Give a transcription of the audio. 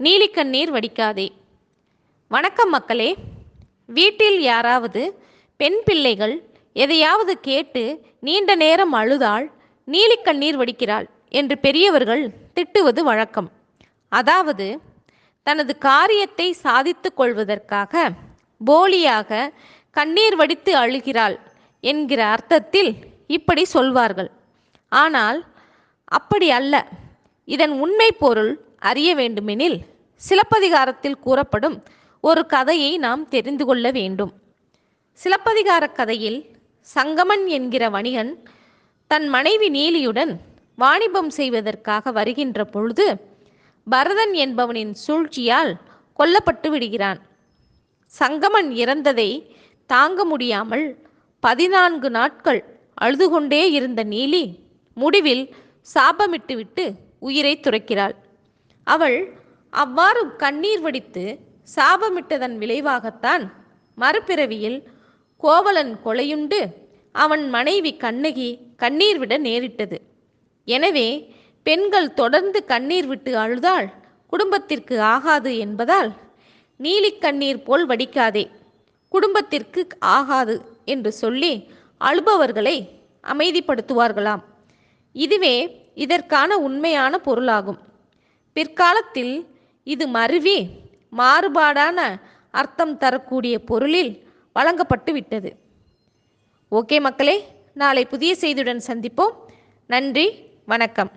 நீலிக்கண்ணீர் வடிக்காதே. வணக்கம் மக்களே. வீட்டில் யாராவது பெண் பிள்ளைகள் எதையாவது கேட்டு நீண்ட நேரம் அழுதால் நீலிக்கண்ணீர் வடிக்கிறாள் என்று பெரியவர்கள் திட்டுவது வழக்கம். அதாவது தனது காரியத்தை சாதித்து கொள்வதற்காக போலியாக கண்ணீர் வடித்து அழுகிறாள் என்கிற அர்த்தத்தில் இப்படி சொல்வார்கள். ஆனால் அப்படி அல்ல. இதன் உண்மை பொருள் அறிய வேண்டுமெனில் சிலப்பதிகாரத்தில் கூறப்படும் ஒரு கதையை நாம் தெரிந்து கொள்ள வேண்டும். சிலப்பதிகார கதையில் சங்கமன் என்கிற வணிகன் தன் மனைவி நீலியுடன் வாணிபம் செய்வதற்காக வருகின்ற பொழுது பரதன் என்பவனின் சூழ்ச்சியால் கொல்லப்பட்டு விடுகிறான். சங்கமன் இறந்ததை தாங்க முடியாமல் பதினான்கு நாட்கள் அழுது கொண்டே இருந்த நீலி முடிவில் சாபமிட்டுவிட்டு உயிரை துறக்கிறாள். அவள் அவ்வாறு கண்ணீர் வடித்து சாபமிட்டதன் விளைவாகத்தான் மறுபிறவியில் கோவலன் கொலையுண்டு அவன் மனைவி கண்ணகி கண்ணீர் விட நேரிட்டது. எனவே பெண்கள் தொடர்ந்து கண்ணீர் விட்டு அழுதால் குடும்பத்திற்கு ஆகாது என்பதால் நீலிக்கண்ணீர் போல் வடிக்காதே குடும்பத்திற்கு ஆகாது என்று சொல்லி அழுபவர்களை அமைதிப்படுத்துவார்களாம். இதுவே இதற்கான உண்மையான பொருளாகும். பிற்காலத்தில் இது மருவி மாறுபாடான அர்த்தம் தரக்கூடிய பொருளில் வழங்கப்பட்டு விட்டது. ஓகே மக்களே நாளை புதிய செய்தியுடன் சந்திப்போம். நன்றி வணக்கம்.